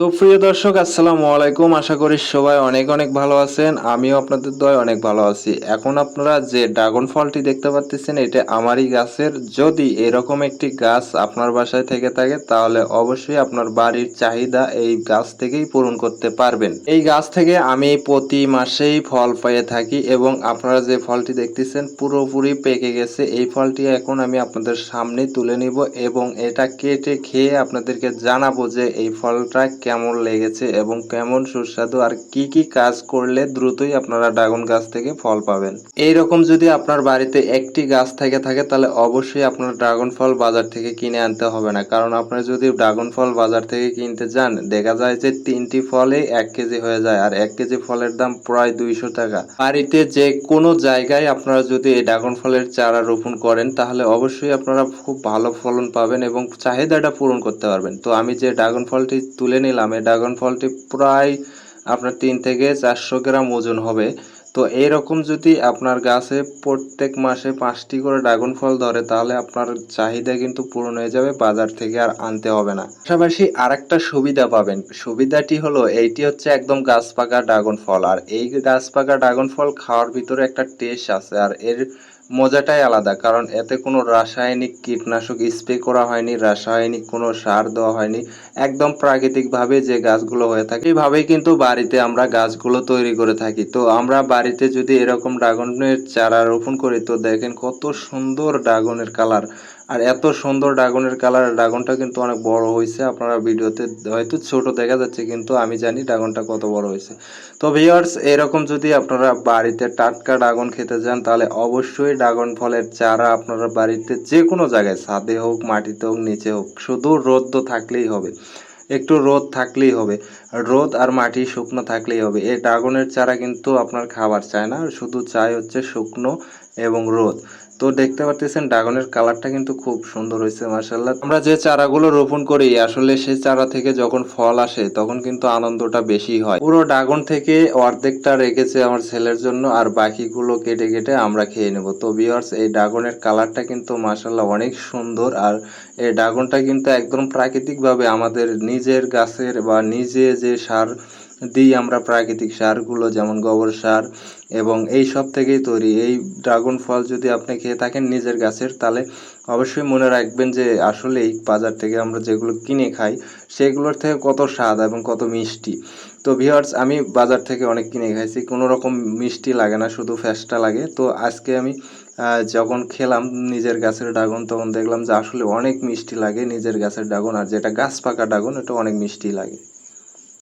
তো প্রিয় দর্শক, আসসালামু আলাইকুম। আশা করি সবাই অনেক অনেক ভালো আছেন। আমিও আপনাদের দয় অনেক ভালো আছি। এখন আপনারা যে ড্রাগন ফলটি দেখতে পাচ্ছেন এটা আমারই গাছের। যদি এরকম একটি গাছ আপনার বাসায় থেকে থাকে, তাহলে অবশ্যই আপনার বাড়ির চাহিদা এই গাছ থেকেই পূরণ করতে পারবেন। এই গাছ থেকে আমি প্রতি মাসেই ফল পেয়ে থাকি এবং আপনারা যে ফলটি দেখতেছেন, পুরোপুরি পেকে গেছে। এই ফলটি এখন আমি আপনাদের সামনে তুলে নিব এবং এটা কেটে খেয়ে আপনাদেরকে জানাব যে এই ফলটা কেমন লেগেছে এবং কেমন সুস্বাদু আর কি কি কাজ করলে দ্রুতই আপনারা ড্রাগন গাছ থেকে ফল পাবেন। এই রকম যদি আপনার বাড়িতে একটি গাছ থেকে থাকে, তাহলে অবশ্যই আপনার ড্রাগন ফল বাজার থেকে কিনে আনতে হবে না। কারণ আপনার যদি ড্রাগন ফল বাজার থেকে কিনতে যান, দেখা যায় যে তিনটি ফলে এক কেজি হয়ে যায় আর এক কেজি ফলের দাম প্রায় দুইশো টাকা। বাড়িতে যে কোনো জায়গায় আপনারা যদি এই ড্রাগন ফলের চারা রোপণ করেন, তাহলে অবশ্যই আপনারা খুব ভালো ফলন পাবেন এবং চাহিদাটা পূরণ করতে পারবেন। তো আমি যে ড্রাগন ফলটি তুলে নিলাম এই ড্রাগন ফলটি প্রায় আপনার তিন থেকে চারশো গ্রাম ওজন হবে। তো এইরকম যদি আপনার গাছে প্রত্যেক মাসে পাঁচটি করে ড্রাগন ফল ধরে, তাহলে আপনার চাহিদা কিন্তু পূরণ হয়ে যাবে, বাজার থেকে আর আনতে হবে না। পাশাপাশি আর একটা সুবিধা পাবেন। সুবিধাটি হলো, এইটি হচ্ছে একদম গাছ পাকা ড্রাগন ফল। আর এই গাছ পাকা ড্রাগন ফল খাওয়ার ভিতরে একটা টেস্ট আছে। আর এর মজাটাই আলাদা, কারণ এতে কোনো রাসায়নিক কীটনাশক স্প্রে করা হয়নি, রাসায়নিক কোনো সার দেওয়া হয়নি। একদম প্রাকৃতিকভাবে যে গাছগুলো হয়ে থাকে, এইভাবেই কিন্তু বাড়িতে আমরা গাছগুলো তৈরি করে থাকি। তো আমরা বাড়িতে যদি এরকম ড্রাগনের চারা রোপণ করি, তো দেখেন কত সুন্দর ড্রাগনের কালার। আর এত সুন্দর ড্রাগনের কালার, ড্রাগনটা কিন্তু অনেক বড় হয়েছে। আপনারা ভিডিওতে হয়তো ছোট দেখা যাচ্ছে, কিন্তু আমি জানি ড্রাগনটা কত বড় হয়েছে। তো ভিউয়ার্স এরকম যদি আপনারা বাড়িতে টাটকা ড্রাগন খেতে যান তাহলে অবশ্যই ড্রাগন ফলের চারা আপনারা বাড়িতে যে কোনো জায়গায়, ছাদে হোক, মাটিতে হোক, নিচে হোক, শুধু রোদ্দ থাকলেই হবে। একটু রোদ থাকলেই হবে। রোদ আর মাটি শুকনো থাকলেই হবে। এই ড্রাগনের চারা কিন্তু আপনার খাবার চায় না। শুধু চাই হচ্ছে শুকনো এবং রোদ। তো দেখতে পাচ্ছেন ড্রাগনের কালারটা কিন্তু খুব সুন্দর হয়েছে মার্শাল্লাহ আমরা যে চারাগুলো রোপণ করি, আসলে সেই চারা থেকে যখন ফল আসে, তখন কিন্তু আনন্দটা বেশি হয়। পুরো ড্রাগন থেকে অর্ধেকটা রেখেছে আমার ছেলের জন্য, আর বাকিগুলো কেটে কেটে আমরা খেয়ে নেব। তো বিয়ার্স এই ড্রাগনের কালারটা কিন্তু মার্শাল্লাহ অনেক সুন্দর, আর এই ড্রাগনটা কিন্তু একদম প্রাকৃতিকভাবে আমাদের নিজের গাছের বা নিজে যে সার দিই আমরা প্রাকৃতিক সারগুলো, যেমন গোবর সার, এবং এই সব থেকেই তৈরি। এই ড্রাগন ফল যদি আপনি খেয়ে থাকেন নিজের গাছের, তাহলে অবশ্যই মনে রাখবেন যে আসলে এই বাজার থেকে আমরা যেগুলো কিনে খাই, সেগুলোর থেকে কত স্বাদ এবং কত মিষ্টি। তো ভিওয়ার্স আমি বাজার থেকে অনেক কিনে খাইছি, কোনো রকম মিষ্টি লাগে না, শুধু ফ্যাসটা লাগে। তো আজকে আমি যখন খেলাম নিজের গাছের ড্রাগন, তখন দেখলাম যে আসলে অনেক মিষ্টি লাগে নিজের গাছের ড্রাগন, আর যেটা গাছ পাকা ড্রাগন, এটা অনেক মিষ্টি লাগে।